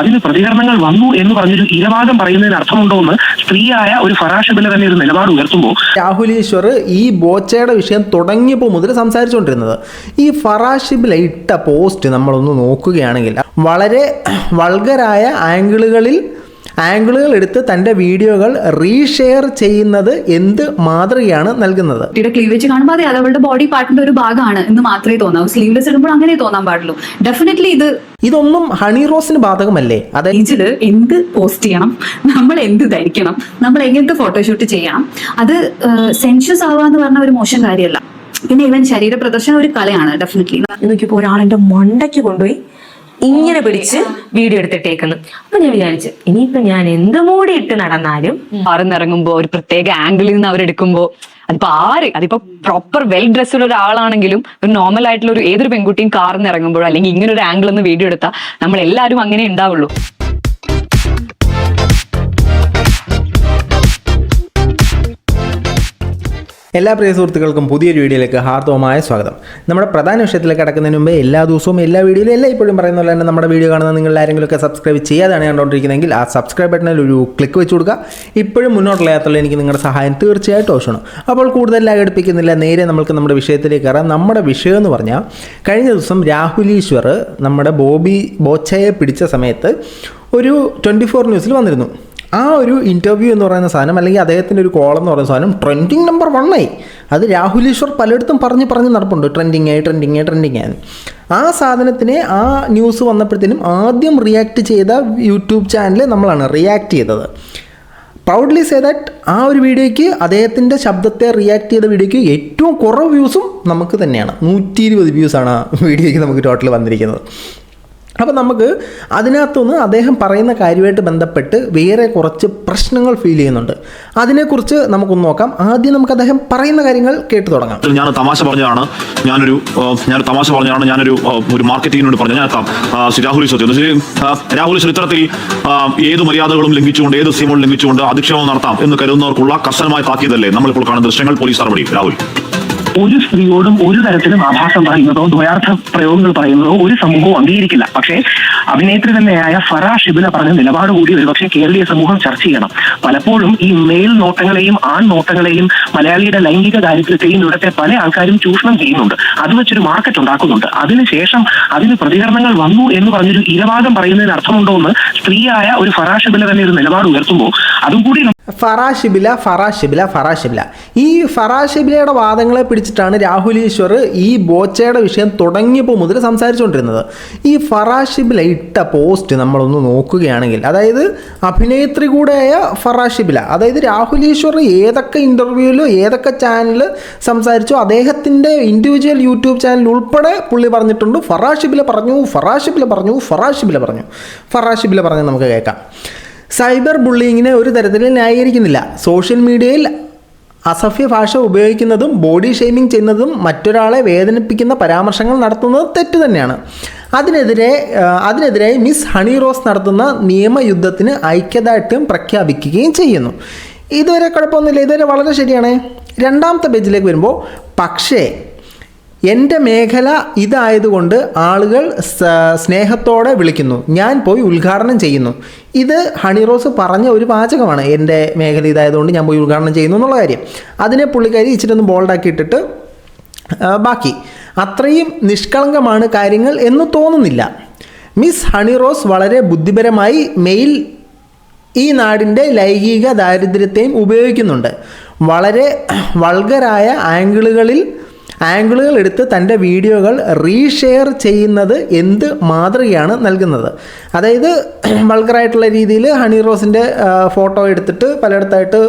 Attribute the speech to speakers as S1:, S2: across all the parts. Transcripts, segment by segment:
S1: അതിന് പ്രതികരണങ്ങൾ വന്നു എന്ന് പറഞ്ഞൊരു ഇരവാദം പറയുന്നതിന് അർത്ഥമുണ്ടോ എന്ന് സ്ത്രീയായ ഒരു ഫറാഷബില തന്നെ ഒരു നിലപാട് ഉയർത്തുമ്പോൾ
S2: രാഹുൽ ഈശ്വർ ഈ ബോച്ചയുടെ വിഷയം തുടങ്ങിയപ്പോൾ മുതൽ സംസാരിച്ചുകൊണ്ടിരുന്നത് ഈ ഫറാഷിബില ഇട്ട പോസ്റ്റ് നമ്മളൊന്ന് നോക്കുകയാണെങ്കിൽ വളരെ വൾഗരായ ആംഗിളുകളിൽ ആംഗിളുകൾ എടുത്ത് തന്റെ വീഡിയോകൾ റീഷെയർ ചെയ്യുന്നത് എന്ത് മാതൃകയാണ് നൽകുന്നത്?
S3: കുട്ടിയുടെ ക്ലീവേജ് കാണുമ്പോൾ അതെ അത് അവളുടെ ബോഡി പാർട്ടിന്റെ ഒരു ഭാഗമാണ് എന്ന് മാത്രമേ തോന്നാവൂ. സ്ലീവ്ലെസ് ഇടുമ്പോൾ അങ്ങനെ തോന്നാൻ പാടുള്ളൂ. ഡെഫിനറ്റ്ലി ഇത്
S2: ഇതൊന്നും ഹണി റോസിന് ബാധകമല്ലേ? അതായത്
S3: ഇതിൽ എന്ത് പോസ്റ്റ് ചെയ്യണം? നമ്മൾ എന്ത് ധരിക്കണം? നമ്മൾ എങ്ങനത്തെ ഫോട്ടോഷൂട്ട് ചെയ്യണം? അത് സെൻഷ്യസ് ആവുക എന്ന് പറഞ്ഞ ഒരു മോശം കാര്യമല്ല. പിന്നെ ഇവൻ ശരീര പ്രദർശനം ഒരു കലയാണ് ഡെഫിനറ്റ്ലി
S4: നോക്കിയപ്പോ ഒരാളെന്റെ മണ്ടയ്ക്ക് കൊണ്ടുപോയി ഇങ്ങനെ പിടിച്ച് വീഡിയോ എടുത്തിട്ടേക്കുന്നു. അപ്പൊ ഞാൻ വിചാരിച്ചു ഇനിയിപ്പൊ ഞാൻ എന്ത് മൂടി ഇട്ട് നടന്നാലും
S5: പറന്നിറങ്ങുമ്പോ ഒരു പ്രത്യേക ആംഗിളിൽ നിന്ന് അവരെടുക്കുമ്പോ അതിപ്പോ ആര് അതിപ്പോ പ്രോപ്പർ വെൽ ഡ്രസ്സുള്ള ഒരാളാണെങ്കിലും ഒരു നോർമൽ ആയിട്ടുള്ള ഒരു ഏതൊരു പെൺകുട്ടിയും കാർന്ന് ഇറങ്ങുമ്പോഴോ അല്ലെങ്കിൽ ഇങ്ങനെ ഒരു ആംഗിൾ ഒന്ന് വീഡിയോ എടുത്താൽ നമ്മൾ എല്ലാവരും അങ്ങനെ ഉണ്ടാവുള്ളൂ.
S2: എല്ലാ പ്രിയ സുഹൃത്തുക്കൾക്കും പുതിയൊരു വീഡിയോയിലേക്ക് ഹാർദവമായ സ്വാഗതം. നമ്മുടെ പ്രധാന വിഷയത്തിലേക്ക് കടക്കുന്നതിന് മുമ്പ് എല്ലാ ദിവസവും എല്ലാ വീഡിയോയിലും എല്ലാ ഇപ്പോഴും പറയുന്ന പോലെ തന്നെ നമ്മുടെ വീഡിയോ കാണുന്ന നിങ്ങൾ ആരെങ്കിലുമൊക്കെ സബ്സ്ക്രൈബ് ചെയ്യാതാണ് കണ്ടുകൊണ്ടിരിക്കുന്നതെങ്കിൽ ആ സബ്സ്ക്രൈബ് ബട്ടണിൽ ഒരു ക്ലിക്ക് വെച്ച് കൊടുക്കുക. ഇപ്പോഴും മുന്നോട്ടുള്ള എനിക്ക് നിങ്ങളുടെ സഹായം തീർച്ചയായിട്ടും ആവശ്യമാണ്. അപ്പോൾ കൂടുതൽ ലാഗടിപ്പിക്കുന്നില്ല നേരെ നമുക്ക് നമ്മുടെ വിഷയത്തിലേക്ക് കയറാം. നമ്മുടെ വിഷയം എന്ന് പറഞ്ഞാൽ കഴിഞ്ഞ ദിവസം രാഹുൽ ഈശ്വർ നമ്മുടെ ബോബി ബോച്ചയെ പിടിച്ച സമയത്ത് ഒരു ട്വന്റി ഫോർ ന്യൂസിൽ വന്നിരുന്നു. ആ ഒരു ഇന്റർവ്യൂ എന്ന് പറയുന്ന സാധനം അല്ലെങ്കിൽ അദ്ദേഹത്തിന്റെ ഒരു കോളം എന്ന് പറയുന്ന സാധനം ട്രെൻഡിങ് നമ്പർ വണ്ണായി അത് രാഹുൽ ഈശ്വർ പലയിടത്തും പറഞ്ഞ് പറഞ്ഞ് നടപ്പുണ്ട്. ട്രെൻഡിങ് ആയി ട്രെൻഡിങ് ആയി ട്രെൻഡിങ് ആയി ആ സാധനത്തിനെ ആ ന്യൂസ് വന്നപ്പോഴത്തേനും ആദ്യം റിയാക്ട് ചെയ്ത യൂട്യൂബ് ചാനൽ നമ്മളാണ് റിയാക്ട് ചെയ്തത്. പ്രൗഡ്ലി സേ ദാറ്റ് ആ ഒരു വീഡിയോയ്ക്ക് അദ്ദേഹത്തിന്റെ ശബ്ദത്തെ റിയാക്ട് ചെയ്ത വീഡിയോയ്ക്ക് ഏറ്റവും കുറവ് വ്യൂസും നമുക്ക് തന്നെയാണ്. നൂറ്റി ഇരുപത് വ്യൂസാണ് ആ വീഡിയോയ്ക്ക് നമുക്ക് ടോട്ടൽ വന്നിരിക്കുന്നത്. അപ്പോൾ നമുക്ക് അതിനകത്തുനിന്ന് അദ്ദേഹം പറയുന്ന കാര്യമായിട്ട് ബന്ധപ്പെട്ട് വേറെ കുറച്ച് പ്രശ്നങ്ങൾ ഫീൽ ചെയ്യുന്നുണ്ട്. അതിനെക്കുറിച്ച് നമുക്കൊന്ന് നോക്കാം. ആദ്യം നമുക്ക് അദ്ദേഹം പറയുന്ന കാര്യങ്ങൾ കേട്ടു തുടങ്ങാം.
S6: ഞാൻ തമാശ പറഞ്ഞതാണ്. ഞാനൊരു ഞാൻ തമാശ പറഞ്ഞതാണ്. ഞാനൊരു ഒരു മാർക്കറ്റിങ്ങിനോട് പറഞ്ഞു ഞാൻ രാഹുൽ ഈശ്വർ രാഹുൽ ഇത്തരത്തിൽ ഏത് മര്യാദകളും ലംഘിച്ചുകൊണ്ട് ഏത് നിയമങ്ങളും ലംഘിച്ചുകൊണ്ട് അധിക്ഷേപം നടത്താം എന്ന് കരുതുന്നവർക്കുള്ള കർശനമായ താക്കീതല്ലേ? നമ്മളിപ്പോൾ കാണുന്ന ദൃശ്യങ്ങൾ പോലീസ് നടപടി. രാഹുൽ.
S1: ഒരു സ്ത്രീയോടും ഒരു തരത്തിലും ആഭാസം പറയുന്നതോ ദ്വയാർത്ഥ പ്രയോഗങ്ങൾ പറയുന്നതോ ഒരു സമൂഹവും അംഗീകരിക്കില്ല. പക്ഷേ അഭിനേത്രി തന്നെയായ ഫറാ ഷിബില പറഞ്ഞ നിലപാട് കൂടി ഒരുപക്ഷെ കേരളീയ സമൂഹം ചർച്ച ചെയ്യണം. പലപ്പോഴും ഈ മേൽ നോട്ടങ്ങളെയും ആൺ നോട്ടങ്ങളെയും മലയാളിയുടെ ലൈംഗിക ദാരിദ്ര്യത്തെയും ഇവിടുത്തെ പല ആൾക്കാരും ചൂഷണം ചെയ്യുന്നുണ്ട്. അത് വെച്ചൊരു മാർക്കറ്റ് ഉണ്ടാക്കുന്നുണ്ട്. അതിനുശേഷം അതിന് പ്രതികരണങ്ങൾ വന്നു എന്ന് പറഞ്ഞൊരു ഇരവാദം പറയുന്നതിന് അർത്ഥമുണ്ടോ എന്ന് സ്ത്രീയായ ഒരു ഫറാ ഷിബില തന്നെ ഒരു നിലപാട് ഉയർത്തുമ്പോൾ അതും കൂടി
S2: ഫറാഷിബില ഫറാഷിബില ഫറാഷിബില ഈ ഫറാഷിബിലയുടെ വാദങ്ങളെ പിടിച്ചിട്ടാണ് രാഹുൽ ഈശ്വർ ഈ ബോച്ചയുടെ വിഷയം തുടങ്ങിയപ്പോൾ മുതൽ സംസാരിച്ചുകൊണ്ടിരുന്നത്. ഈ ഫറാഷിബില ഇട്ട പോസ്റ്റ് നമ്മളൊന്ന് നോക്കുകയാണെങ്കിൽ അതായത് അഭിനേത്രി കൂടെയായ ഫറാഷിബില അതായത് രാഹുൽ ഈശ്വർ ഏതൊക്കെ ഇന്റർവ്യൂവിലോ ഏതൊക്കെ ചാനൽ സംസാരിച്ചോ അദ്ദേഹത്തിന്റെ ഇൻഡിവിജ്വൽ യൂട്യൂബ് ചാനൽ ഉൾപ്പെടെ പുള്ളി പറഞ്ഞിട്ടുണ്ട് ഫറാഷിബില പറഞ്ഞു ഫറാഷിബില പറഞ്ഞു ഫറാഷിബില പറഞ്ഞു. ഫറാഷിബില പറഞ്ഞു നമുക്ക് കേൾക്കാം. സൈബർ ബുള്ളിങ്ങിനെ ഒരു തരത്തിൽ ന്യായീകരിക്കുന്നില്ല. സോഷ്യൽ മീഡിയയിൽ അസഭ്യ ഭാഷ ഉപയോഗിക്കുന്നതും ബോഡി ഷെയ്മിങ് ചെയ്യുന്നതും മറ്റൊരാളെ വേദനിപ്പിക്കുന്ന പരാമർശങ്ങൾ നടത്തുന്നത് തെറ്റ് തന്നെയാണ്. അതിനെതിരെ അതിനെതിരെ മിസ് ഹണി റോസ് നടത്തുന്ന നിയമയുദ്ധത്തിന് ഐക്യദാർഢ്യം പ്രഖ്യാപിക്കുകയും ചെയ്യുന്നു. ഇതുവരെ കുഴപ്പമൊന്നുമില്ല. ഇതുവരെ വളരെ ശരിയാണ്. രണ്ടാമത്തെ പേജിലേക്ക് വരുമ്പോൾ പക്ഷേ എന്റെ മേഖല ഇതായതുകൊണ്ട് ആളുകൾ സ്നേഹത്തോടെ വിളിക്കുന്നു. ഞാൻ പോയി ഉദ്ഘാടനം ചെയ്യുന്നു. ഇത് ഹണിറോസ് പറഞ്ഞ ഒരു വാചകമാണ്. എന്റെ മേഖല ഇതായതുകൊണ്ട് ഞാൻ പോയി ഉദ്ഘാടനം ചെയ്യുന്നു എന്നുള്ള കാര്യം. അതിനെ പുള്ളിക്കാരി ഇച്ചിരി ഒന്ന് ബോൾഡാക്കി ഇട്ടിട്ട് ബാക്കി. അത്രയും നിഷ്കളങ്കമാണ് കാര്യങ്ങൾ എന്ന് തോന്നുന്നില്ല. മിസ് ഹണിറോസ് വളരെ ബുദ്ധിപരമായി മെയിൽ ഈ നാടിന്റെ ലൈംഗിക ദാരിദ്ര്യത്തെയും ഉപയോഗിക്കുന്നുണ്ട്. വളരെ വൾഗരായ ആംഗിളുകളിൽ ആംഗിളുകൾ എടുത്ത് തന്റെ വീഡിയോകൾ റീഷെയർ ചെയ്യുന്നത് എന്ത് മാതൃകയാണ് നൽകുന്നത്? അതായത് വൾഗറായിട്ടുള്ള രീതിയിൽ ഹണി റോസിന്റെ ഫോട്ടോ എടുത്തിട്ട് പലയിടത്തായിട്ട്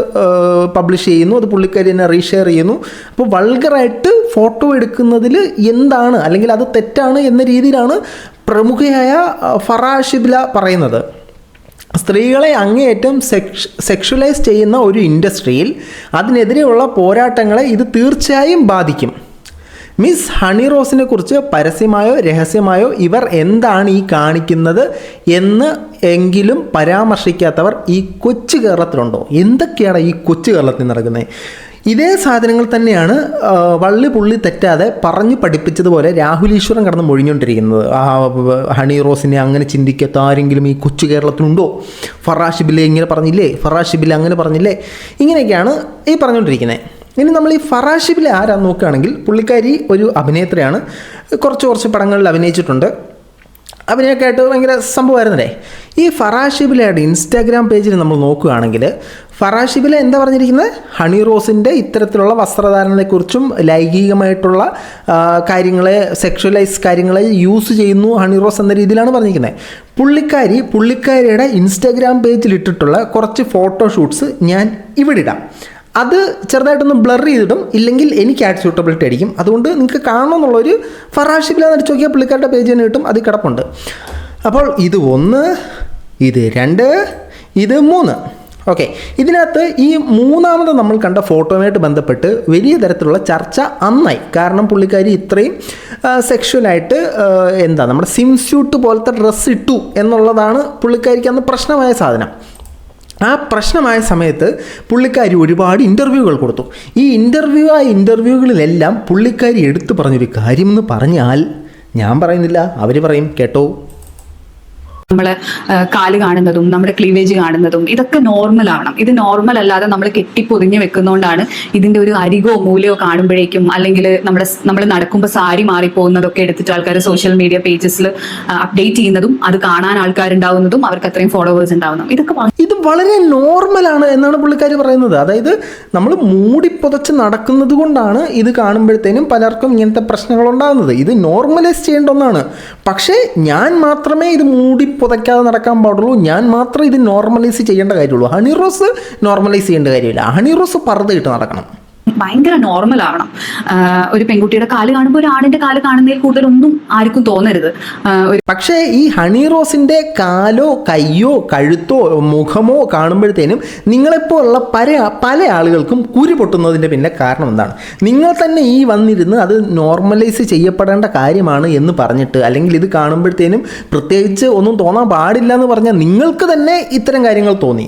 S2: പബ്ലിഷ് ചെയ്യുന്നു. അത് പുള്ളിക്കാരി തന്നെ റീഷെയർ ചെയ്യുന്നു. അപ്പോൾ വൾഗറായിട്ട് ഫോട്ടോ എടുക്കുന്നതിൽ എന്താണ് അല്ലെങ്കിൽ അത് തെറ്റാണ് എന്ന രീതിയിലാണ് പ്രമുഖയായ ഫറാഷിബ്ല ഫറാ ഷിബ്ല പറയുന്നത്. സ്ത്രീകളെ അങ്ങേയറ്റം സെക്ഷ സെക്ഷുവലൈസ് ചെയ്യുന്ന ഒരു ഇൻഡസ്ട്രിയിൽ അതിനെതിരെയുള്ള പോരാട്ടങ്ങളെ ഇത് തീർച്ചയായും ബാധിക്കും. മിസ് ഹണി റോസിനെ കുറിച്ച് പരസ്യമായോ രഹസ്യമായോ ഇവർ എന്താണ് ഈ കാണിക്കുന്നത് എന്ന് എങ്കിലും പരാമർശിക്കാത്തവർ ഈ കൊച്ചു കേരളത്തിലുണ്ടോ? എന്തൊക്കെയാണ് ഈ കൊച്ചു കേരളത്തിൽ നടക്കുന്നത്? ഇതേ സാധനങ്ങൾ തന്നെയാണ് വള്ളി പുള്ളി തെറ്റാതെ പറഞ്ഞു പഠിപ്പിച്ചതുപോലെ രാഹുൽ ഈശ്വരൻ കടന്ന് മൊഴിഞ്ഞുകൊണ്ടിരിക്കുന്നത്. ആ ഹണി റോസിനെ അങ്ങനെ ചിന്തിക്കാത്ത ആരെങ്കിലും ഈ കൊച്ചു കേരളത്തിലുണ്ടോ? ഫറാഷിബിലെ ഇങ്ങനെ പറഞ്ഞില്ലേ? ഫറാഷിബിലെ അങ്ങനെ പറഞ്ഞില്ലേ? ഇങ്ങനെയൊക്കെയാണ് ഈ പറഞ്ഞുകൊണ്ടിരിക്കുന്നത്. ഇനി നമ്മൾ ഈ ഫറാഷിബിലെ ആരാ നോക്കുകയാണെങ്കിൽ പുള്ളിക്കാരി ഒരു അഭിനേത്രിയാണ്. കുറച്ച് കുറച്ച് പടങ്ങളിൽ അഭിനയിച്ചിട്ടുണ്ട്. അഭിനയൊക്കെ ആയിട്ട് ഭയങ്കര സംഭവമായിരുന്നല്ലേ? ഈ ഫറാഷിബിലയുടെ ഇൻസ്റ്റാഗ്രാം പേജിൽ നമ്മൾ നോക്കുകയാണെങ്കിൽ ഫറാഷിബില എന്താ പറഞ്ഞിരിക്കുന്നത്? ഹണി റോസിന്റെ ഇത്തരത്തിലുള്ള വസ്ത്രധാരണത്തെക്കുറിച്ചും ലൈംഗികമായിട്ടുള്ള കാര്യങ്ങളെ സെക്ഷുവലൈസ് കാര്യങ്ങളെ യൂസ് ചെയ്യുന്നു ഹണി റോസ് എന്ന രീതിയിലാണ് പറഞ്ഞിരിക്കുന്നത്. പുള്ളിക്കാരി പുള്ളിക്കാരിയുടെ ഇൻസ്റ്റാഗ്രാം പേജിൽ ഇട്ടിട്ടുള്ള കുറച്ച് ഫോട്ടോഷൂട്ട്സ് ഞാൻ ഇവിടെ ഇടാം. അത് ചെറുതായിട്ടൊന്ന് ബ്ലർ ചെയ്തിടും. ഇല്ലെങ്കിൽ എനിക്ക് ആഡ് സ്യൂട്ടബിലിറ്റി അടിക്കും അതുകൊണ്ട് നിങ്ങൾക്ക് കാണണമെന്നുള്ളൊരു ഫറാഷിബില അടിച്ച് നോക്കിയാൽ പുള്ളിക്കാരുടെ പേജ് തന്നെ കിട്ടും. അത് കിടപ്പുണ്ട്. അപ്പോൾ ഇത് ഒന്ന് ഇത് രണ്ട് ഇത് മൂന്ന്. ഓക്കെ ഇതിനകത്ത് ഈ മൂന്നാമത് നമ്മൾ കണ്ട ഫോട്ടോയുമായിട്ട് ബന്ധപ്പെട്ട് വലിയ തരത്തിലുള്ള ചർച്ച അന്നായി. കാരണം പുള്ളിക്കാരി ഇത്രയും സെക്ഷുവലായിട്ട് എന്താ നമ്മുടെ സിംസ്യൂട്ട് പോലത്തെ ഡ്രസ്സ് ഇട്ടു എന്നുള്ളതാണ് പുള്ളിക്കാരിക്ക് അന്ന് പ്രശ്നമായ സാധനം. ആ പ്രശ്നമായ സമയത്ത് പുള്ളിക്കാരി ഒരുപാട് ഇന്റർവ്യൂകൾ കൊടുത്തു. ഈ ഇന്റർവ്യൂ ആ ഇന്റർവ്യൂകളിലെല്ലാം പുള്ളിക്കാരി എടുത്തു പറഞ്ഞൊരു കാര്യമെന്ന് പറഞ്ഞാൽ ഞാൻ പറയുന്നില്ല. അവർ പറയും കേട്ടോ
S3: നമ്മൾ ആ, കാൽ കാണുന്നതും നമ്മുടെ ക്ലീവേജ് കാണുന്നതും ഇതൊക്കെ നോർമൽ ആവണം. ഇത് നോർമൽ അല്ലാതെ നമ്മൾ കെട്ടിപ്പൊതിഞ്ഞ് വെക്കുന്നതുകൊണ്ടാണ് ഇതിന്റെ ഒരു അരികോ മൂലയോ കാണുമ്പോഴേക്കും അല്ലെങ്കിൽ നമ്മുടെ നമ്മൾ നടക്കുമ്പോൾ സാരി മാറിപ്പോകുന്നതൊക്കെ എടുത്തിട്ട് ആൾക്കാർ സോഷ്യൽ മീഡിയ പേജസിൽ അപ്ഡേറ്റ് ചെയ്യുന്നതും അത് കാണാൻ ആൾക്കാരുണ്ടാവുന്നതും അവർക്ക് അത്രയും ഫോളോവേഴ്സ് ഉണ്ടാവുന്നതും. ഇതൊക്കെ
S2: ഇത് വളരെ നോർമലാണ് എന്നാണ് പുള്ളിക്കാർ പറയുന്നത്. അതായത് നമ്മൾ മൂടിപ്പൊതച്ച് നടക്കുന്നത് കൊണ്ടാണ് ഇത് കാണുമ്പോഴത്തേനും പലർക്കും ഇങ്ങനത്തെ പ്രശ്നങ്ങൾ ഉണ്ടാകുന്നത് ഇത് നോർമലൈസ് ചെയ്യേണ്ട ഒന്നാണ്. പക്ഷേ ഞാൻ മാത്രമേ ഇത് മൂടി പുതയ്ക്കാതെ നടക്കാൻ പാടുള്ളൂ. ഞാൻ മാത്രമേ ഇത് നോർമലൈസ് ചെയ്യേണ്ട കാര്യമുള്ളൂ. ഹണി റോസ് നോർമലൈസ് ചെയ്യേണ്ട കാര്യമില്ല. ഹണി റോസ് പറത് നടക്കണം.
S3: ഭയങ്കര നോർമൽ ആവണം. ഒരു പെൺകുട്ടിയുടെ കാൽ കാണുമ്പോൾ ഒരു ആണിന്റെ കാൽ കാണുന്നതിൽ കൂടുതൽ ഒന്നും ആർക്കും തോന്നരുത്.
S2: പക്ഷേ ഈ ഹണി റോസിന്റെ കാലോ കയ്യോ കഴുത്തോ മുഖമോ കാണുമ്പോഴത്തേനും നിങ്ങളെപ്പോലുള്ള പല പല ആളുകൾക്കും കുരു പൊട്ടുന്നതിന്റെ പിന്നെ കാരണം എന്താണ്? നിങ്ങൾ തന്നെ ഈ വന്നിരുന്ന് അത് നോർമലൈസ് ചെയ്യപ്പെടേണ്ട കാര്യമാണ് എന്ന് പറഞ്ഞിട്ട് അല്ലെങ്കിൽ ഇത് കാണുമ്പോഴത്തേനും പ്രത്യേകിച്ച് ഒന്നും തോന്നാൻ പാടില്ല എന്ന് പറഞ്ഞാൽ നിങ്ങൾക്ക് തന്നെ ഇത്തരം കാര്യങ്ങൾ തോന്നി.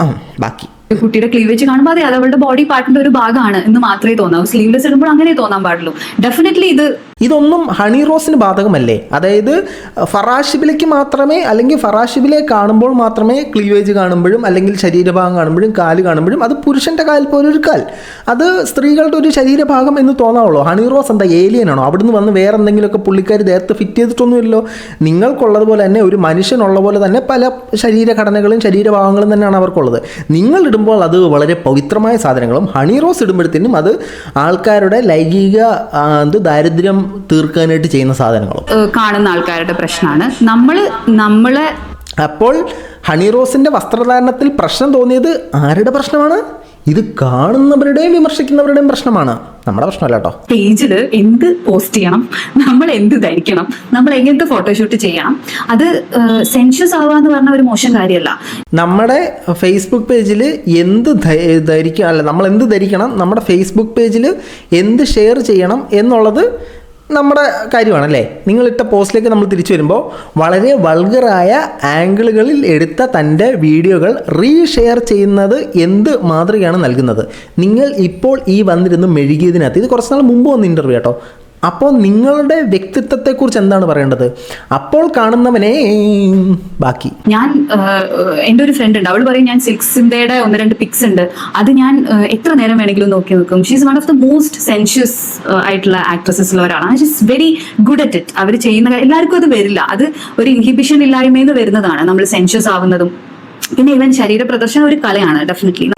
S2: ആ ബാക്കി.
S3: കുട്ടിയുടെ ക്ലീവേജ് കാണുമ്പോൾ അതെ അത് അവളുടെ ബോഡി പാർട്ടിന്റെ ഒരു ഭാഗമാണ് എന്ന് മാത്രമേ തോന്നാവൂ. സ്ലീവ്ലെസ് ഇടുമ്പോൾ അങ്ങനെ തോന്നാൻ പാടുള്ളൂ. ഡെഫിനറ്റ്ലി ഇത്
S2: ഇതൊന്നും ഹണി റോസിന് ബാധകമല്ലേ? അതായത് ഫറാഷിബിലേക്ക് മാത്രമേ അല്ലെങ്കിൽ ഫറാഷിബിലെ കാണുമ്പോൾ മാത്രമേ ക്ലീവേജ് കാണുമ്പോഴും അല്ലെങ്കിൽ ശരീരഭാഗം കാണുമ്പോഴും കാൽ കാണുമ്പോഴും അത് പുരുഷന്റെ കാൽ പോലെ ഒരു കാൽ. അത് സ്ത്രീകളുടെ ഒരു ശരീരഭാഗം എന്ന് തോന്നാവുള്ളൂ. ഹണി റോസ് എന്താ ഏലിയനാണോ അവിടുന്ന് വന്ന് വേറെ എന്തെങ്കിലുമൊക്കെ പുള്ളിക്കാർ ദേഹത്ത് ഫിറ്റ് ചെയ്തിട്ടൊന്നുമില്ലല്ലോ. നിങ്ങൾക്കുള്ളതുപോലെ തന്നെ ഒരു മനുഷ്യനുള്ള പോലെ തന്നെ പല ശരീരഘടനകളും ശരീരഭാഗങ്ങളും തന്നെയാണ് അവർക്കുള്ളത്. നിങ്ങൾ ഇടുമ്പോൾ അത് വളരെ പവിത്രമായ സാധനങ്ങളും ഹണി റോസ് ഇടുമ്പോഴത്തേനും അത് ആൾക്കാരുടെ ലൈംഗിക എന്ത് ദാരിദ്ര്യം തീർക്കാനായിട്ട് ചെയ്യുന്ന സാധനങ്ങളും.
S3: കാണുന്ന ആൾക്കാരുടെ പ്രശ്നമാണ്. നമ്മൾ നമ്മളെ
S2: അപ്പോൾ ഹണി റോസിന്റെ വസ്ത്രധാരണത്തിൽ പ്രശ്നം തോന്നിയത് ആരുടെ പ്രശ്നമാണ്? ഇത് കാണുന്നവരുടെയും വിമർശിക്കുന്നവരുടെയും പ്രശ്നമാണ്. നമ്മുടെ പ്രശ്നമല്ല കേട്ടോ
S3: പേജിൽ എന്ത് പോസ്റ്റ് ചെയ്യണം? നമ്മൾ എന്ത് ധരിക്കണം? നമ്മൾ എങ്ങനത്തെ ഫോട്ടോഷൂട്ട് ചെയ്യണം? അത് സെൻഷ്യസ് ആവുക എന്ന് പറഞ്ഞ ഒരു മോശം കാര്യമല്ല.
S2: നമ്മുടെ ഫേസ്ബുക്ക് പേജിൽ എന്ത് ധരിക്കുക ധരിക്കണം അല്ല നമ്മൾ എന്ത് ധരിക്കണം? നമ്മുടെ ഫേസ്ബുക്ക് പേജിൽ എന്ത് ഷെയർ ചെയ്യണം എന്നുള്ളത് നമ്മുടെ കാര്യമാണല്ലേ? നിങ്ങളിട്ട പോസ്റ്റിലേക്ക് നമ്മൾ തിരിച്ചു വരുമ്പോൾ വളരെ വൾഗറായ ആംഗിളുകളിൽ എടുത്ത തന്റെ വീഡിയോകൾ റീഷെയർ ചെയ്യുന്നത് എന്ത് മാതൃകയാണ് നൽകുന്നത്? നിങ്ങൾ ഇപ്പോൾ ഈ വന്നിരുന്ന് മെഴുകിയതിനകത്ത് ഇത് കുറച്ച് നാൾ മുമ്പ് വന്ന ഇന്റർവ്യൂ കേട്ടോ അപ്പോൾ നിങ്ങളുടെ വ്യക്തിത്വത്തെ കുറിച്ച് എന്താണ് പറയേണ്ടത്? അപ്പോൾ കാണുന്നവനെ ബാക്കി.
S3: ഞാൻ എന്റെ ഒരു ഫ്രണ്ട് ഉണ്ട്. അവൾ പറയും ഞാൻ സിൽക്സിന്റെ ഒന്ന് രണ്ട് പിക്സ് ഉണ്ട്. അത് ഞാൻ എത്ര നേരം വേണമെങ്കിലും നോക്കി നോക്കും she's one of the most sensuous ആയിട്ടുള്ള ആക്ട്രസസിൽ ഒരാളാണ്. She's very good at it അവർ ചെയ്യുന്ന എല്ലാവർക്കും അത് വരില്ല. അത് ഒരു ഇൻഹിബിഷൻ ഇല്ലായ്മയിൽ നിന്ന് വരുന്നതാണ്. നമ്മൾ സെൻഷ്യസ് ആവുന്നതും പിന്നെ ഇവൻ ശരീര പ്രദർശനം ഒരു കലയാണ് ഡെഫിനറ്റ്ലി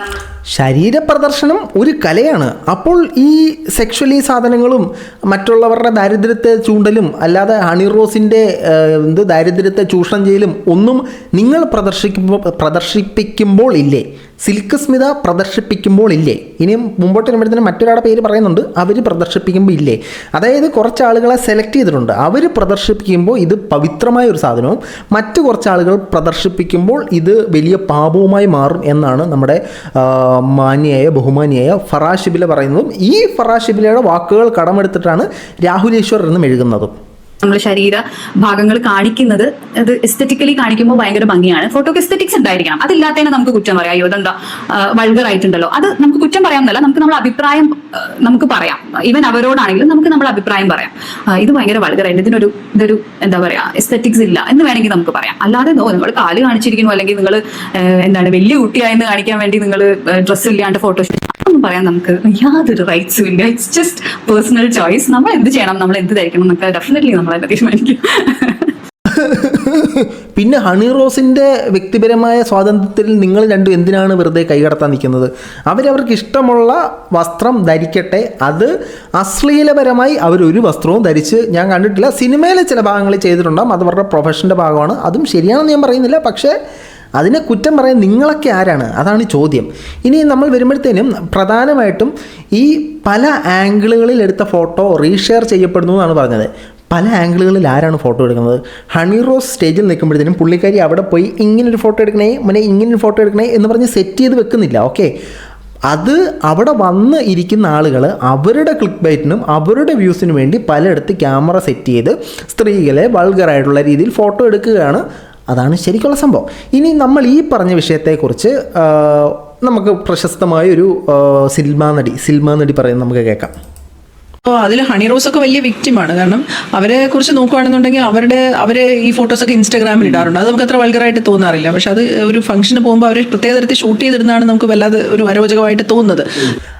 S2: ശരീര പ്രദർശനം ഒരു കലയാണ്. അപ്പോൾ ഈ സെക്ഷലി സാധനങ്ങളും മറ്റുള്ളവരുടെ ദാരിദ്ര്യത്തെ ചൂണ്ടലും അല്ലാതെ ഹണി റോസിന്റെ എന്ത് ദാരിദ്ര്യത്തെ ചൂഷണം ചെയ്യലും ഒന്നും നിങ്ങൾ പ്രദർശിക്കുമ്പോൾ പ്രദർശിപ്പിക്കുമ്പോൾ ഇല്ലേ? സിൽക്ക് സ്മിത പ്രദർശിപ്പിക്കുമ്പോൾ ഇല്ലേ? ഇനിയും മുമ്പോട്ട് വരുമ്പോഴത്തേനും മറ്റൊരാളുടെ പേര് പറയുന്നുണ്ട്. അവർ പ്രദർശിപ്പിക്കുമ്പോൾ ഇല്ലേ? അതായത് കുറച്ച് ആളുകളെ സെലക്ട് ചെയ്തിട്ടുണ്ട്. അവർ പ്രദർശിപ്പിക്കുമ്പോൾ ഇത് പവിത്രമായ ഒരു സാധനവും മറ്റു കുറച്ച് ആളുകൾ പ്രദർശിപ്പിക്കുമ്പോൾ ഇത് വലിയ പാപവുമായി മാറും എന്നാണ് നമ്മുടെ മാന്യയായ മാന്യായ ബഹുമാനിയായ ഫറാഷിബില പറയുന്നതും. ഈ ഫറാഷിബിലയുടെ വാക്കുകൾ കടമെടുത്തിട്ടാണ് രാഹുലേശ്വർ എന്നും മെഴുകുന്നതും.
S3: നമ്മൾ ശരീര ഭാഗങ്ങൾ കാണിക്കുന്നത് അത് എസ്തെറ്റിക്കലി കാണിക്കുമ്പോൾ ഭയങ്കര ഭംഗിയാണ്. ഫോട്ടോക്ക് എസ്തെറ്റിക്സ് ഉണ്ടായിരിക്കണം. അതില്ലാത്തതിനെ നമുക്ക് കുറ്റം പറയാം. അയ്യോ അതെന്താ വൾഗർ ആയിട്ടുണ്ടല്ലോ. അത് നമുക്ക് കുറ്റം പറയാമെന്നല്ല നമുക്ക് നമ്മുടെ അഭിപ്രായം നമുക്ക് പറയാം. ഈവൻ അവരോടാണെങ്കിലും നമുക്ക് നമ്മുടെ അഭിപ്രായം പറയാം. ഇത് ഭയങ്കര വൾഗർ ആയിട്ട് ഇതിനൊരു ഇതൊരു എന്താ പറയാ എസ്തെറ്റിക്സ് ഇല്ല എന്ന് വേണമെങ്കിൽ നമുക്ക് പറയാം. അല്ലാതെ നോ നിങ്ങൾ കാൽ കാണിച്ചിരിക്കുന്നു അല്ലെങ്കിൽ നിങ്ങൾ എന്താണ് വലിയ കുട്ടിയായെന്ന് കാണിക്കാൻ വേണ്ടി നിങ്ങൾ ഡ്രസ്സ് ഇല്ലാണ്ട് ഫോട്ടോ ഒന്നും പറയാൻ നമുക്ക് യാതൊരു റൈറ്റ്സും ഇല്ല. ഇറ്റ്സ് ജസ്റ്റ് പേഴ്സണൽ ചോയ്സ് നമ്മൾ എന്ത് ചെയ്യണം നമ്മൾ എന്ത് ധരിക്കണം എന്നൊക്കെ ഡെഫിനറ്റ്ലി തന്നെ തീരുമാനിക്കും.
S2: പിന്നെ ഹണി റോസിന്റെ വ്യക്തിപരമായ സ്വാതന്ത്ര്യത്തിൽ നിങ്ങൾ രണ്ടും എന്തിനാണ് വെറുതെ കൈകടത്താൻ നിൽക്കുന്നത്? അവരവർക്ക് ഇഷ്ടമുള്ള വസ്ത്രം ധരിക്കട്ടെ. അത് അശ്ലീലപരമായി അവരൊരു വസ്ത്രവും ധരിച്ച് ഞാൻ കണ്ടിട്ടില്ല. സിനിമയിലെ ചില ഭാഗങ്ങളിൽ ചെയ്തിട്ടുണ്ടാകും അത് അവരുടെ പ്രൊഫഷന്റെ ഭാഗമാണ്. അതും ശരിയാണെന്ന് ഞാൻ പറയുന്നില്ല. പക്ഷേ അതിനെ കുറ്റം പറയാൻ നിങ്ങളൊക്കെ ആരാണ്? അതാണ് ചോദ്യം. ഇനി നമ്മൾ വരുമ്പോഴത്തേനും പ്രധാനമായിട്ടും ഈ പല ആംഗിളുകളിൽ എടുത്ത ഫോട്ടോ റീഷെയർ ചെയ്യപ്പെടുന്നു എന്നാണ് പറഞ്ഞത്. പല ആംഗിളുകളിൽ ആരാണ് ഫോട്ടോ എടുക്കുന്നത്? ഹണി റോസ് സ്റ്റേജിൽ നിൽക്കുമ്പോഴത്തേനും പുള്ളിക്കാരി അവിടെ പോയി ഇങ്ങനൊരു ഫോട്ടോ എടുക്കണേ മുന്നേ ഇങ്ങനൊരു ഫോട്ടോ എടുക്കണേ എന്ന് പറഞ്ഞ് സെറ്റ് ചെയ്ത് വെക്കുന്നില്ല. ഓക്കെ. അത് അവിടെ വന്ന് ഇരിക്കുന്ന ആളുകൾ അവരുടെ ക്ലിക്ക് ബൈറ്റിനും അവരുടെ വ്യൂസിനും വേണ്ടി പലയിടത്ത് ക്യാമറ സെറ്റ് ചെയ്ത് സ്ത്രീകളെ വൾഗറായിട്ടുള്ള രീതിയിൽ ഫോട്ടോ എടുക്കുകയാണ് അതാണ് ശരിക്കുള്ള സംഭവം. ഇനി നമ്മൾ ഈ പറഞ്ഞ വിഷയത്തെക്കുറിച്ച് നമുക്ക് പ്രശസ്തമായ ഒരു ആ, സിനിമാ നടി സിനിമാ നടി പറയുന്നത് നമുക്ക് കേൾക്കാം.
S7: അതിൽ ഹണി റോസ് ഒക്കെ വലിയ വിക്റ്റിമാണ് കാരണം അവരെ കുറിച്ച് നോക്കുകയാണെന്നുണ്ടെങ്കിൽ അവരുടെ അവരെ ഈ ഫോട്ടോസ് ഒക്കെ ഇൻസ്റ്റാഗ്രാമിൽ ഇടാറുണ്ട്. അത് നമുക്ക് അത്ര വൾഗറായിട്ട് തോന്നാറില്ല. പക്ഷെ അത് ഒരു ഫംഗ്ഷന് പോകുമ്പോൾ അവർ പ്രത്യേക തരത്തിൽ ഷൂട്ട് ചെയ്തിരുന്നതാണ് നമുക്ക് വല്ലാതെ ഒരു അരോചകമായിട്ട് തോന്നുന്നത്.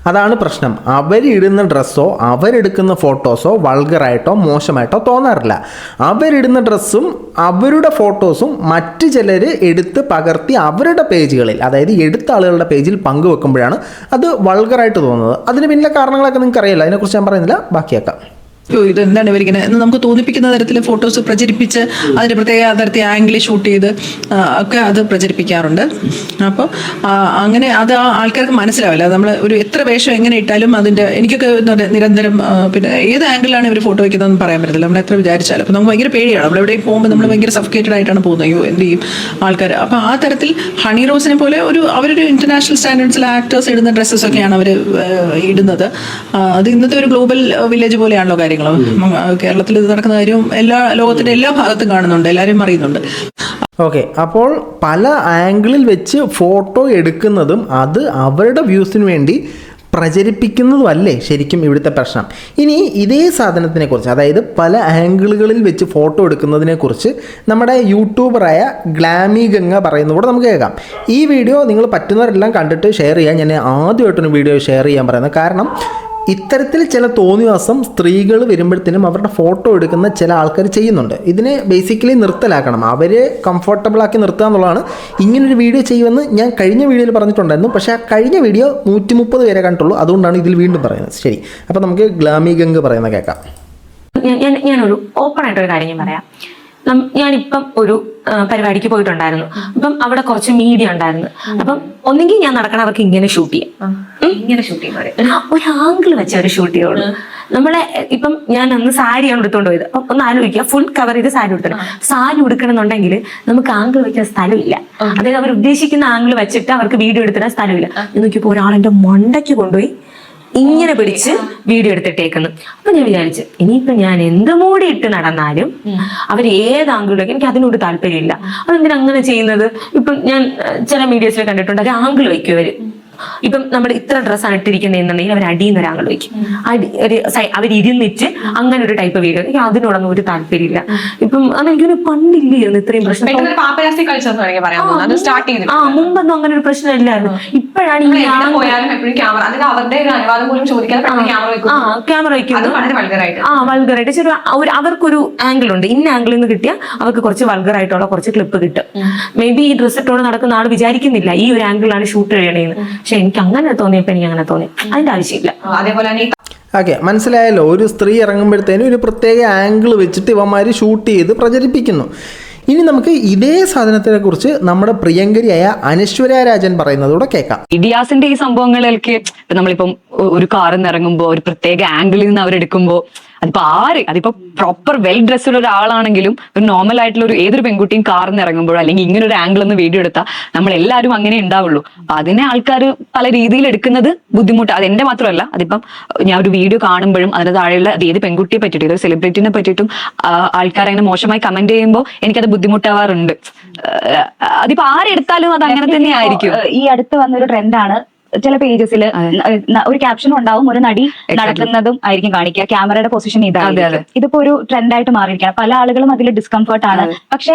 S2: അതാണ് പ്രശ്നം. അവരിടുന്ന ഡ്രസ്സോ അവരെടുക്കുന്ന ഫോട്ടോസോ വൾഗറായിട്ടോ മോശമായിട്ടോ തോന്നാറില്ല. അവരിടുന്ന ഡ്രസ്സും അവരുടെ ഫോട്ടോസും മറ്റു ചിലർ എടുത്ത് പകർത്തി അവരുടെ പേജുകളിൽ അതായത് എടുത്ത ആളുകളുടെ പേജിൽ പങ്കുവെക്കുമ്പോഴാണ് അത് വൾഗറായിട്ട് തോന്നുന്നത്. അതിന് പിന്നിലെ കാരണങ്ങളൊക്കെ നിങ്ങൾക്ക് അറിയില്ല അതിനെക്കുറിച്ച് ഞാൻ പറയുന്നില്ല. ബാക്കിയാക്കാം.
S7: അയ്യോ ഇത് എന്താണ് ഇവരിങ്ങനെ? എന്ന് നമുക്ക് തോന്നിപ്പിക്കുന്ന തരത്തിൽ ഫോട്ടോസ് പ്രചരിപ്പിച്ച് അതിന്റെ പ്രത്യേക തരത്തിൽ ആംഗിൾ ഷൂട്ട് ചെയ്ത് ഒക്കെ അത് പ്രചരിപ്പിക്കാറുണ്ട്. അപ്പോൾ അങ്ങനെ അത് ആൾക്കാർക്ക് മനസ്സിലാവില്ല. നമ്മൾ ഒരു എത്ര വേഷം എങ്ങനെ ഇട്ടാലും അതിന്റെ എനിക്കൊക്കെ നിരന്തരം പിന്നെ ഏത് ആംഗിളിലാണ് ഇവർ ഫോട്ടോ വയ്ക്കുന്നതെന്ന് പറയാൻ പറ്റില്ല നമ്മൾ എത്ര വിചാരിച്ചാലും. അപ്പോൾ നമുക്ക് ഭയങ്കര പേടിയാണ്. നമ്മൾ എവിടെയും പോകുമ്പോൾ നമ്മൾ ഭയങ്കര സഫിക്കേറ്റഡ് ആയിട്ടാണ് പോകുന്നത്. അയ്യോ എന്ത് ചെയ്യും ആൾക്കാർ അപ്പോൾ ആ തരത്തിൽ ഹണി റോസിനെ പോലെ ഒരു അവരൊരു ഇന്റർനാഷണൽ സ്റ്റാൻഡേർഡ്സിൽ ആക്ടേഴ്സ് ഇടുന്ന ഡ്രസ്സസ് ഒക്കെയാണ് അവർ ഇടുന്നത്. അത് ഇന്നത്തെ ഒരു ഗ്ലോബൽ വില്ലേജ് പോലെയാണല്ലോ കാര്യങ്ങൾ. കേരളത്തിൽ ഇത് നടക്കുന്ന കാര്യം എല്ലാ ലോകത്തിന്റെ എല്ലാ ഭാഗത്തും കാണുന്നുണ്ട്. എല്ലാവരും അറിയുന്നുണ്ട്
S2: ഓക്കെ അപ്പോൾ പല ആംഗിളിൽ വെച്ച് ഫോട്ടോ എടുക്കുന്നതും അത് അവരുടെ വ്യൂസിന് വേണ്ടി പ്രചരിപ്പിക്കുന്നതുമല്ലേ ശരിക്കും ഇവിടുത്തെ പ്രശ്നം? ഇനി ഇതേ സാധനത്തിനെ കുറിച്ച് അതായത് പല ആംഗിളുകളിൽ വെച്ച് ഫോട്ടോ എടുക്കുന്നതിനെ കുറിച്ച് നമ്മുടെ യൂട്യൂബറായ ഗ്ലാമി ഗംഗ പറയുന്നത് കൂടെ നമുക്ക് കേൾക്കാം. ഈ വീഡിയോ നിങ്ങൾ പറ്റുന്നവരെല്ലാം കണ്ടിട്ട് ഷെയർ ചെയ്യാൻ ഞാൻ ആദ്യമായിട്ടൊരു വീഡിയോ ഷെയർ ചെയ്യാൻ പറയുന്നത് കാരണം ഇത്തരത്തിൽ ചില തോന്നിവാസം സ്ത്രീകൾ വരുമ്പോഴത്തേനും അവരുടെ ഫോട്ടോ എടുക്കുന്ന ചില ആൾക്കാർ ചെയ്യുന്നുണ്ട്. ഇതിനെ ബേസിക്കലി നിർത്തലാക്കണം. അവരെ കംഫർട്ടബിൾ ആക്കി നിർത്തുക എന്നുള്ളതാണ് ഇങ്ങനൊരു വീഡിയോ ചെയ്യുമെന്ന് ഞാൻ കഴിഞ്ഞ വീഡിയോയിൽ പറഞ്ഞിട്ടുണ്ടായിരുന്നു. പക്ഷേ ആ കഴിഞ്ഞ വീഡിയോ നൂറ്റി മുപ്പത് പേരെ കണ്ടുള്ളൂ. അതുകൊണ്ടാണ് ഇതിൽ വീണ്ടും പറയുന്നത്. ശരി. അപ്പോൾ നമുക്ക് ഗ്ലാമി ഗംഗ് പറയുന്ന കേൾക്കാം.
S4: ഞാൻ- ഞാനൊരു ഓപ്പൺ ആയിട്ടൊരു കാര്യം ഞാൻ പറയാം. ഞാനിപ്പം ഒരു പരിപാടിക്ക് പോയിട്ടുണ്ടായിരുന്നു. അപ്പം അവിടെ കുറച്ച് മീഡിയ ഉണ്ടായിരുന്നു. അപ്പം ഒന്നെങ്കിൽ ഞാൻ നടക്കണവർക്ക് ഇങ്ങനെ ഷൂട്ട് ചെയ്യാം. ഇങ്ങനെ ഷൂട്ട് ചെയ്യാൻ ഒരു ആംഗിൾ വെച്ച അവർ ഷൂട്ട് ചെയ്യുള്ളൂ. നമ്മളെ ഇപ്പം ഞാൻ അന്ന് സാരിയാണ് എടുത്തോണ്ട് പോയത്. അപ്പം ഒന്ന് ആലോചിക്കുക. ഫുൾ കവർ ചെയ്ത് സാരി എടുക്കണം സാരി എടുക്കണമെന്നുണ്ടെങ്കിൽ നമുക്ക് ആംഗിൾ വെക്കാൻ സ്ഥലമില്ല. അതായത് അവർ ഉദ്ദേശിക്കുന്ന ആംഗിൾ വെച്ചിട്ട് അവർക്ക് വീഡിയോ എടുത്തിടാൻ സ്ഥലമില്ല. എന്ന് നോക്കിയപ്പോൾ ഒരാളെന്റെ മണ്ടയ്ക്ക് കൊണ്ടുപോയി. ഇങ്ങനെ പിടിച്ച് വീഡിയോ എടുത്തിട്ടേക്കുന്നു. അപ്പൊ ഞാൻ വിചാരിച്ചു ഇനിയിപ്പൊ ഞാൻ എന്ത് മൂടി ഇട്ട് നടന്നാലും അവർ ഏത് ആംഗിളിലേക്ക് എനിക്ക് അതിനോട് താല്പര്യമില്ല. അതെന്തിനാ അങ്ങനെ ചെയ്യുന്നത്? ഇപ്പൊ ഞാൻ ചില മീഡിയസിൽ കണ്ടിട്ടുണ്ട് ഒരു ആംഗിൾ വയ്ക്കും അവർ ഇപ്പം നമ്മൾ ഇത്ര ഡ്രസ്സാണ് ഇട്ടിരിക്കുന്നതെന്നുണ്ടെങ്കിൽ അവർ അടിയിൽ നിന്ന് ഒരു ആംഗിൾ വയ്ക്കും. അടി ഒരു അവരിരുന്നിട്ട് അങ്ങനെ ഒരു ടൈപ്പ് വീഡിയോ എനിക്ക് അതിനോടൊന്നും ഒരു താല്പര്യമില്ല. ഇപ്പം അതെനിക്കൊരു പണ്ടില്ലായിരുന്നു ഇത്രയും പ്രശ്നം. ആ മുമ്പൊന്നും അങ്ങനെ ഒരു പ്രശ്നം ഇല്ലായിരുന്നു. ഇപ്പോഴാണ് ഈ
S8: എപ്പോഴും ക്യാമറ വയ്ക്കുന്നത്
S4: ആ
S8: വൾഗറായിട്ട്
S4: ആ ഒരു അവർക്കൊരു ആംഗിൾ ഉണ്ട്. ഇന്ന ആംഗിളിൽ നിന്ന് കിട്ടിയാൽ അവർക്ക് കുറച്ച് വൾഗറായിട്ടുള്ള കുറച്ച് ക്ലിപ്പ് കിട്ടും. മേ ബി ഈ ഡ്രസ്സ് ഇട്ടോട് നടക്കുന്ന ആൾ വിചാരിക്കുന്നില്ല ഈ ഒരു ആംഗിളാണ് ഷൂട്ട് ചെയ്യണേന്ന്. പക്ഷെ എനിക്ക് അങ്ങനെ തോന്നിയപ്പോ എനിക്ക് അങ്ങനെ തോന്നി. അതിന്റെ ആവശ്യമില്ല.
S8: അതേപോലെ തന്നെ
S2: ഓക്കെ മനസ്സിലായല്ലോ. ഒരു സ്ത്രീ ഇറങ്ങുമ്പോഴത്തേനും ഒരു പ്രത്യേക ആംഗിൾ വെച്ചിട്ട് ഇവന്മാർ ഷൂട്ട് ചെയ്ത് പ്രചരിപ്പിക്കുന്നു. ഇനി നമുക്ക് ഇതേ സാധനത്തിനെ കുറിച്ച് നമ്മുടെ പ്രിയങ്കരിയായ അനശ്വര രാജൻ പറയുന്നതോടെ കേൾക്കാം.
S5: ഇഡിയാസിന്റെ ഈ സംഭവങ്ങളിലേക്ക് നമ്മളിപ്പം ഒരു കാറിൽ നിന്ന് ഇറങ്ങുമ്പോ ഒരു പ്രത്യേക ആംഗിളിൽ നിന്ന് അവരെടുക്കുമ്പോ
S3: അതിപ്പോ ആര്? അതിപ്പോ പ്രോപ്പർ വെൽ ഡ്രസ്സുള്ള ഒരാളാണെങ്കിലും ഒരു നോർമൽ ആയിട്ടുള്ള ഒരു ഏതൊരു പെൺകുട്ടിയും കാറിൽ നിന്ന് ഇറങ്ങുമ്പോഴോ അല്ലെങ്കിൽ ഇങ്ങനെ ഒരു ആംഗിൾ ഒന്ന് വീഡിയോ എടുത്താൽ നമ്മൾ എല്ലാവരും അങ്ങനെ ഉണ്ടാവുള്ളൂ അപ്പൊ അതിനെ ആൾക്കാർ പല രീതിയിൽ എടുക്കുന്നത് ബുദ്ധിമുട്ട്. അത് എന്റെ മാത്രമല്ല അതിപ്പം ഞാൻ ഒരു വീഡിയോ കാണുമ്പോഴും അതിന് താഴെയുള്ള അത് ഏത് പെൺകുട്ടിയെ പറ്റിയിട്ടും ഏതൊരു സെലിബ്രിറ്റിനെ പറ്റിയിട്ടും ആൾക്കാർ അങ്ങനെ മോശമായി കമന്റ് ചെയ്യുമ്പോൾ എനിക്കത് ബുദ്ധിമുട്ടാവാറുണ്ട്. അതിപ്പോ ആരെടുത്താലും അത് അങ്ങനെ തന്നെ ആയിരിക്കും
S9: ഈ അടുത്ത് വന്നൊരു ട്രെൻഡാണ് ചില പേജസിൽ ഒരു ക്യാപ്ഷൻ ഉണ്ടാവും ഒരു നടി നടക്കുന്നതും ആയിരിക്കും കാണിക്കുക. ക്യാമറയുടെ പൊസിഷൻ
S3: ഇതാണ്
S9: ഇതിപ്പോ ഒരു ട്രെൻഡ് ആയിട്ട് മാറിയിരിക്കുകയാണ്. പല ആളുകളും അതിൽ ഡിസ്കംഫർട്ട് ആണ്. പക്ഷെ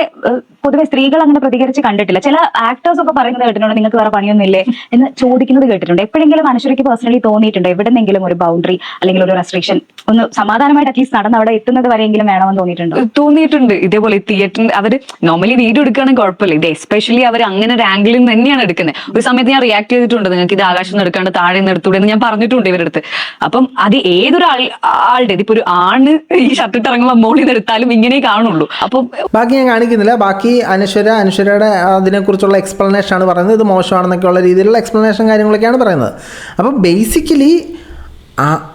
S9: പൊതുവെ സ്ത്രീകൾ അങ്ങനെ പ്രതികരിച്ച് കണ്ടിട്ടില്ല. ചില ആക്ടേഴ്സ് ഒക്കെ പറയുന്നത് കേട്ടിട്ടുണ്ട്? നിങ്ങൾക്ക് വേറെ പണിയൊന്നുമില്ലേ? എന്ന് ചോദിക്കുന്നത് കേട്ടിട്ടുണ്ട്. എപ്പോഴെങ്കിലും മനുഷ്യർക്ക് പേഴ്സണലി തോന്നിയിട്ടുണ്ട്? എവിടെന്നെങ്കിലും ഒരു ബൗണ്ടറി അല്ലെങ്കിൽ ഒരു റെസ്ട്രിക്ഷൻ ഒന്ന് സമാധാനമായിട്ട് അറ്റ്ലീസ്റ്റ് നടന്ന് അവിടെ എത്തുന്നത് വരെയെങ്കിലും വേണമെന്ന് തോന്നിയിട്ടുണ്ടോ?
S3: തോന്നിയിട്ടുണ്ട്. ഇതേപോലെ തിയേറ്ററിൽ അവർ നോർമലി വീഡിയോ എടുക്കുകയാണെങ്കിൽ കുഴപ്പമില്ല. ഇത് എസ്പെഷ്യലി അവർ അങ്ങനെ ഒരു ആംഗിളിൽ നിന്ന് തന്നെയാണ് എടുക്കുന്നത്. ഒരു സമയത്ത് ഞാൻ റിയാക്ട് ചെയ്തിട്ടുണ്ട്. നിങ്ങൾക്ക് ഇത് ആകാശം നിന്ന് എടുക്കാണ്ട് താഴെ നിന്ന് എടുത്തൂടെ എന്ന് ഞാൻ പറഞ്ഞിട്ടുണ്ട് ഇവരുടെ അടുത്ത് അപ്പം അത് ഏതൊരു ആളുടെ ഇതിപ്പോ ഒരു ആണ് ഈ ഷർട്ട് ഇറങ്ങുമ്പോൾ മോളിൽ നിന്ന് എടുത്താലും ഇങ്ങനെ കാണുള്ളൂ. അപ്പം
S2: ബാക്കി ഞാൻ കാണിക്കുന്നില്ല. ബാക്കി അനശ്വര അനശ്വരയുടെ അതിനെക്കുറിച്ചുള്ള എക്സ്പ്ലനേഷൻ ആണ് പറയുന്നത്. ഇത് മോശമാണെന്നൊക്കെ ഉള്ള രീതിയിലുള്ള എക്സ്പ്ലനേഷൻ കാര്യങ്ങളൊക്കെയാണ് പറയുന്നത്. അപ്പോൾ ബേസിക്കലി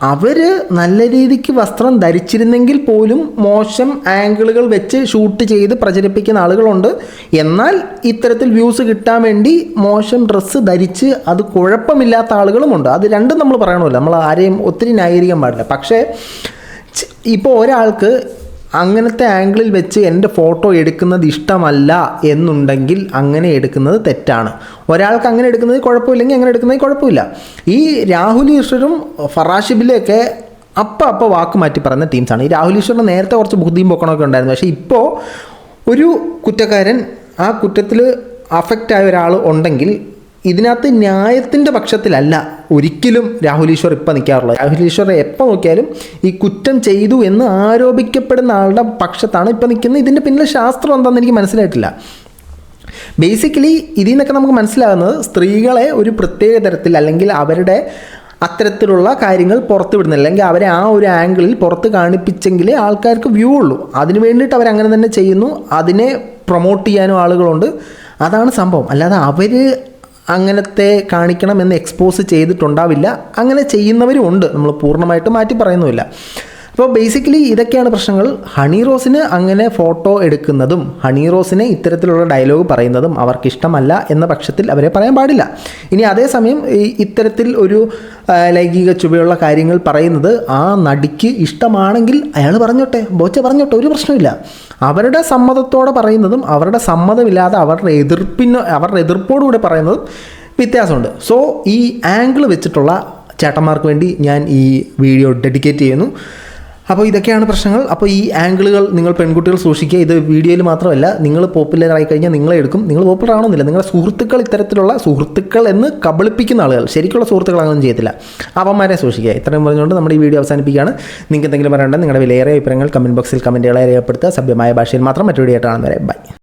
S2: അവർ നല്ല രീതിക്ക് വസ്ത്രം ധരിച്ചിരുന്നെങ്കിൽ പോലും മോശം ആംഗിളുകൾ വെച്ച് ഷൂട്ട് ചെയ്ത് പ്രചരിപ്പിക്കുന്ന ആളുകളുണ്ട്. എന്നാൽ ഇത്തരത്തിൽ വ്യൂസ് കിട്ടാൻ വേണ്ടി മോശം ഡ്രസ്സ് ധരിച്ച് അത് കുഴപ്പമില്ലാത്ത ആളുകളുമുണ്ട്. അത് രണ്ടും നമ്മൾ പറയണമല്ലോ. നമ്മൾ ആരെയും ഒത്തിരി ന്യായീകരിക്കാൻ പാടില്ല. പക്ഷേ ഇപ്പോൾ ഒരാൾക്ക് അങ്ങനത്തെ ആംഗിളിൽ വെച്ച് എന്റെ ഫോട്ടോ എടുക്കുന്നത് ഇഷ്ടമല്ല എന്നുണ്ടെങ്കിൽ അങ്ങനെ എടുക്കുന്നത് തെറ്റാണ്. ഒരാൾക്ക് അങ്ങനെ എടുക്കുന്നത് കുഴപ്പമില്ലെങ്കിൽ അങ്ങനെ എടുക്കുന്നത് കുഴപ്പമില്ല. ഈ രാഹുൽ ഈശ്വരും ഫറാഷിബിലൊക്കെ അപ്പം അപ്പം വാക്ക് മാറ്റി പറയുന്ന ടീംസാണ് ഈ രാഹുൽ ഈശ്വറിന് നേരത്തെ കുറച്ച് ബുദ്ധിയും പൊക്കണമൊക്കെ ഉണ്ടായിരുന്നു. പക്ഷേ ഇപ്പോൾ ഒരു കുറ്റക്കാരൻ ആ കുറ്റത്തിൽ അഫക്റ്റ് ആയ ഒരാൾ ഉണ്ടെങ്കിൽ ഇതിനകത്ത് ന്യായത്തിന്റെ പക്ഷത്തിലല്ല ഒരിക്കലും രാഹുൽ ഈശ്വർ ഇപ്പം നിൽക്കാറുള്ളത് രാഹുൽ ഈശ്വർ എപ്പോൾ നോക്കിയാലും ഈ കുറ്റം ചെയ്തു എന്ന് ആരോപിക്കപ്പെടുന്ന ആളുടെ പക്ഷത്താണ് ഇപ്പം നിൽക്കുന്നത്. ഇതിന്റെ പിന്നിലെ ശാസ്ത്രം എന്താണെന്ന് എനിക്ക് മനസ്സിലായിട്ടില്ല. ബേസിക്കലി ഇതിൽ നിന്നൊക്കെ നമുക്ക് മനസ്സിലാകുന്നത് സ്ത്രീകളെ ഒരു പ്രത്യേക തരത്തിൽ അല്ലെങ്കിൽ അവരുടെ അത്തരത്തിലുള്ള കാര്യങ്ങൾ പുറത്ത് വിടുന്നില്ല. അല്ലെങ്കിൽ അവരെ ആ ഒരു ആംഗിളിൽ പുറത്ത് കാണിപ്പിച്ചെങ്കിലേ ആൾക്കാർക്ക് വ്യൂ ഉള്ളൂ. അതിന് വേണ്ടിയിട്ട് അവരങ്ങനെ തന്നെ ചെയ്യുന്നു. അതിനെ പ്രൊമോട്ട് ചെയ്യാനും ആളുകളുണ്ട്. അതാണ് സംഭവം. അല്ലാതെ അവർ അങ്ങനത്തെ കാണിക്കണം എന്ന് എക്സ്പോസ് ചെയ്തിട്ടുണ്ടാവില്ല. അങ്ങനെ ചെയ്യുന്നവരും ഉണ്ട്. നമ്മൾ പൂർണമായിട്ട് മാറ്റി പറയുന്നുമില്ല. അപ്പോൾ ബേസിക്കലി ഇതൊക്കെയാണ് പ്രശ്നങ്ങൾ. ഹണി റോസിന് അങ്ങനെ ഫോട്ടോ എടുക്കുന്നതും ഹണി റോസിനെ ഇത്തരത്തിലുള്ള ഡയലോഗ് പറയുന്നതും അവർക്ക് ഇഷ്ടമല്ല എന്ന പക്ഷത്തിൽ അവരെ പറയാൻ പാടില്ല. ഇനി അതേസമയം ഇത്തരത്തിൽ ഒരു ലൈംഗിക ചുവയുള്ള കാര്യങ്ങൾ പറയുന്നത് ആ നടിക്ക് ഇഷ്ടമാണെങ്കിൽ അയാൾ പറഞ്ഞോട്ടെ ബോച്ച പറഞ്ഞോട്ടെ ഒരു പ്രശ്നമില്ല അവരുടെ സമ്മതത്തോടെ പറയുന്നതും അവരുടെ സമ്മതമില്ലാതെ അവരുടെ എതിർപ്പിന് അവരുടെ എതിർപ്പോടുകൂടി പറയുന്നതും വ്യത്യാസമുണ്ട്. സോ ഈ ആംഗിൾ വെച്ചിട്ടുള്ള ചേട്ടന്മാർക്ക് വേണ്ടി ഞാൻ ഈ വീഡിയോ ഡെഡിക്കേറ്റ് ചെയ്യുന്നു. അപ്പോൾ ഇതൊക്കെയാണ് പ്രശ്നങ്ങൾ. അപ്പോൾ ഈ ആംഗിളുകൾ നിങ്ങൾ പെൺകുട്ടികൾ സൂക്ഷിക്കുക. ഇത് വീഡിയോയിൽ മാത്രമല്ല നിങ്ങൾ പോപ്പുലർ ആയി കഴിഞ്ഞാൽ നിങ്ങളെ എടുക്കും. നിങ്ങൾ പോപ്പുലർ ആവണമെന്നില്ല നിങ്ങളുടെ സുഹൃത്തുക്കൾ ഇത്തരത്തിലുള്ള സുഹൃത്തുക്കൾ എന്ന് കബളിപ്പിക്കുന്ന ആളുകൾ ശരിക്കുള്ള സുഹൃത്തുക്കൾ അങ്ങനെ ചെയ്യത്തില്ല. അവന്മാരെ സൂക്ഷിക്കുക. ഇത്രയും പറഞ്ഞുകൊണ്ട് നമ്മുടെ ഈ വീഡിയോ അവസാനിപ്പിക്കുകയാണ്. നിങ്ങൾക്ക് എന്തെങ്കിലും പറയേണ്ടത് നിങ്ങളുടെ വിലയേറെ അഭിപ്രായങ്ങൾ കമന്റ് ബോക്സിൽ കമന്റുകളെ രേഖപ്പെടുത്തുക. സഭ്യമായ ഭാഷയിൽ മാത്രം മറ്റൊരു വീഡിയോ വരെ ബൈ.